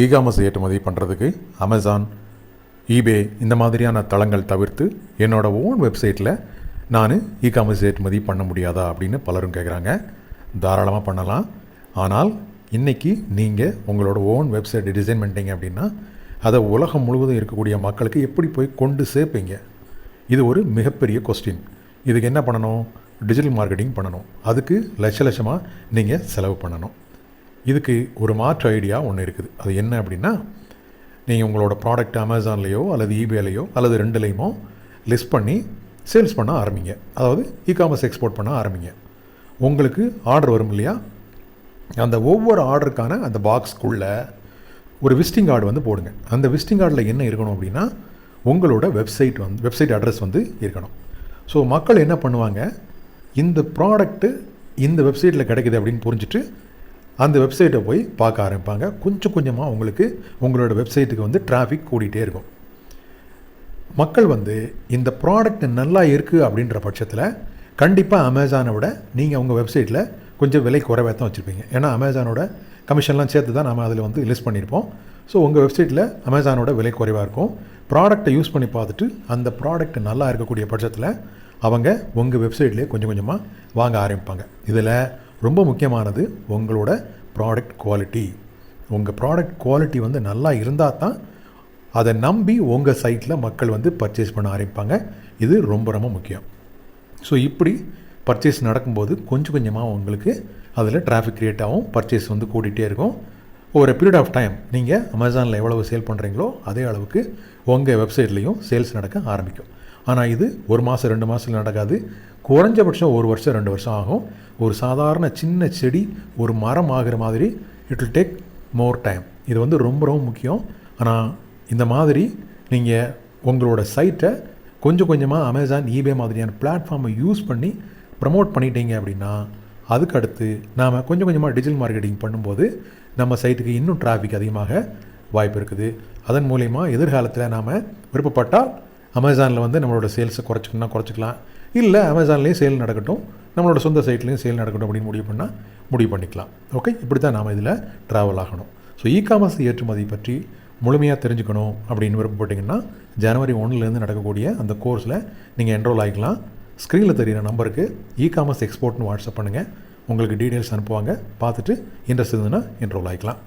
E commerce ஏற்றுமதி பண்ணுறதுக்கு Amazon eBay இந்த மாதிரியான தளங்கள் தவிர்த்து என்னோடய ஓன் வெப்சைட்டில் நான் இ காமர்ஸ் ஏற்றுமதி பண்ண முடியாதா அப்படின்னு பலரும் கேட்குறாங்க தாராளமாக பண்ணலாம். ஆனால் இன்றைக்கி நீங்கள் உங்களோட ஓன் வெப்சைட் டிசைன் பண்ணிட்டீங்க அப்படின்னா அதை உலகம் முழுவதும் இருக்கக்கூடிய மக்களுக்கு எப்படி போய் கொண்டு சேர்ப்பீங்க? இது ஒரு மிகப்பெரிய கொஸ்டின் இதுக்கு என்ன பண்ணணும்? டிஜிட்டல் மார்க்கெட்டிங் பண்ணணும். அதுக்கு லட்ச லட்சமாக நீங்கள் செலவு பண்ணணும். இதுக்கு ஒரு மாற்று ஐடியா ஒன்று இருக்குது. அது என்ன அப்படின்னா நீங்கள் உங்களோட ப்ராடக்ட் அமேசான்லேயோ அல்லது ஈபேலையோ அல்லது ரெண்டுலேயுமோ லிஸ்ட் பண்ணி சேல்ஸ் பண்ண ஆரம்பிங்க. அதாவது இ காமர்ஸ் எக்ஸ்போர்ட் பண்ண ஆரம்பிங்க. உங்களுக்கு ஆர்டர் வரும் இல்லையா? அந்த ஒவ்வொரு ஆர்டருக்கான அந்த பாக்ஸ்க்குள்ளே ஒரு விசிட்டிங் கார்டு வந்து போடுங்க. அந்த விசிட்டிங் கார்டில் என்ன இருக்கணும் அப்படின்னா உங்களோட வெப்சைட் வந்து வெப்சைட் அட்ரஸ் வந்து இருக்கணும். ஸோ மக்கள் என்ன பண்ணுவாங்க? இந்த ப்ராடக்ட்டு இந்த வெப்சைட்டில் கிடைக்குது அப்படின்னு புரிஞ்சுட்டு அந்த வெப்சைட்டை போய் பார்க்க ஆரம்பிப்பாங்க. கொஞ்சம் கொஞ்சமாக உங்களுக்கு உங்களோட வெப்சைட்டுக்கு வந்து டிராஃபிக் கூடிகிட்டே இருக்கும். மக்கள் வந்து இந்த ப்ராடக்ட் நல்லா இருக்குது அப்படின்ற பட்சத்தில் கண்டிப்பாக அமேசானை விட நீங்கள் உங்கள் வெப்சைட்டில் கொஞ்சம் விலை குறைவாக தான் வச்சுருப்பீங்க. ஏன்னா அமேசானோட கமிஷன்லாம் சேர்த்து தான் நம்ம அதில் வந்து லிஸ்ட் பண்ணியிருப்போம் ஸோ உங்கள் வெப்சைட்டில் அமேசானோட விலை குறைவாக இருக்கும். ப்ராடக்ட்டை யூஸ் பண்ணி பார்த்துட்டு அந்த ப்ராடக்ட் நல்லா இருக்கக்கூடிய பட்சத்தில் அவங்க உங்கள் வெப்சைட்லேயே கொஞ்சம் கொஞ்சமாக வாங்க ஆரம்பிப்பாங்க. இதில் ரொம்ப முக்கியமானது உங்களோட ப்ராடக்ட் குவாலிட்டி உங்கள் ப்ராடக்ட் குவாலிட்டி வந்து நல்லா இருந்தால் தான் அதை நம்பி உங்கள் சைட்டில் மக்கள் வந்து பர்ச்சேஸ் பண்ண ஆரம்பிப்பாங்க. இது ரொம்ப ரொம்ப முக்கியம். ஸோ இப்படி பர்ச்சேஸ் நடக்கும்போது கொஞ்சம் கொஞ்சமாக உங்களுக்கு அதில் டிராஃபிக் க்ரியேட் ஆகும். பர்ச்சேஸ் வந்து கூட்டிகிட்டே இருக்கும். ஒரு பீரியட் ஆஃப் டைம் நீங்கள் அமேசானில் எவ்வளவு சேல் பண்ணுறீங்களோ அதே அளவுக்கு உங்கள் வெப்சைட்லேயும் சேல்ஸ் நடக்க ஆரம்பிக்கும். ஆனால் இது ஒரு மாதம் ரெண்டு மாதத்தில் நடக்காது. குறைஞ்சபட்சம் ஒரு வருஷம் ரெண்டு வருஷம் ஆகும். ஒரு சாதாரண சின்ன செடி ஒரு மரம் ஆகிற மாதிரி it will take more time இது வந்து ரொம்ப ரொம்ப முக்கியம். ஆனால் இந்த மாதிரி நீங்கள் உங்களோட சைட்டை கொஞ்சம் கொஞ்சமாக அமேசான் ஈபே மாதிரியான பிளாட்ஃபார்மை யூஸ் பண்ணி ப்ரமோட் பண்ணிட்டீங்க அப்படின்னா அதுக்கு அடுத்து நாம் கொஞ்சம் கொஞ்சமாக டிஜிட்டல் மார்க்கெட்டிங் பண்ணும்போது நம்ம சைட்டுக்கு இன்னும் டிராஃபிக் அதிகமாக வாய்ப்பு இருக்குது. அதன் மூலயமா எதிர்காலத்தில் நாம் விருப்பப்பட்டால் அமேசானில் வந்து நம்மளோட சேல்ஸை குறைச்சிக்கணும்னா குறைச்சிக்கலாம். இல்லை அமேசான்லேயும் சேல் நடக்கட்டும். நம்மளோட சொந்த சைட்லேயும் சேல் நடக்கட்டும் அப்படின்னு முடிவு பண்ணால் முடிவு பண்ணிக்கலாம். ஓகே இப்படி தான் நாம் இதில் ட்ராவல் ஆகணும். ஸோ இ காமர்ஸ் ஏற்றுமதி பற்றி முழுமையாக தெரிஞ்சுக்கணும் அப்படின்னு விருப்பப்பட்டீங்கன்னா ஜனவரி ஒன்றுலேருந்து நடக்கக்கூடிய அந்த கோர்ஸில் நீங்கள் என்ரோல் ஆகிக்கலாம். ஸ்க்ரீனில் தெரிகிற நம்பருக்கு இ காமர்ஸ் எக்ஸ்போர்ட்னு வாட்ஸ்அப் பண்ணுங்கள் உங்களுக்கு டீட்டெயில்ஸ் அனுப்புவாங்க. பார்த்துட்டு இன்ட்ரெஸ்ட் இருந்ததுன்னா என்ரோல் ஆகிக்கலாம்.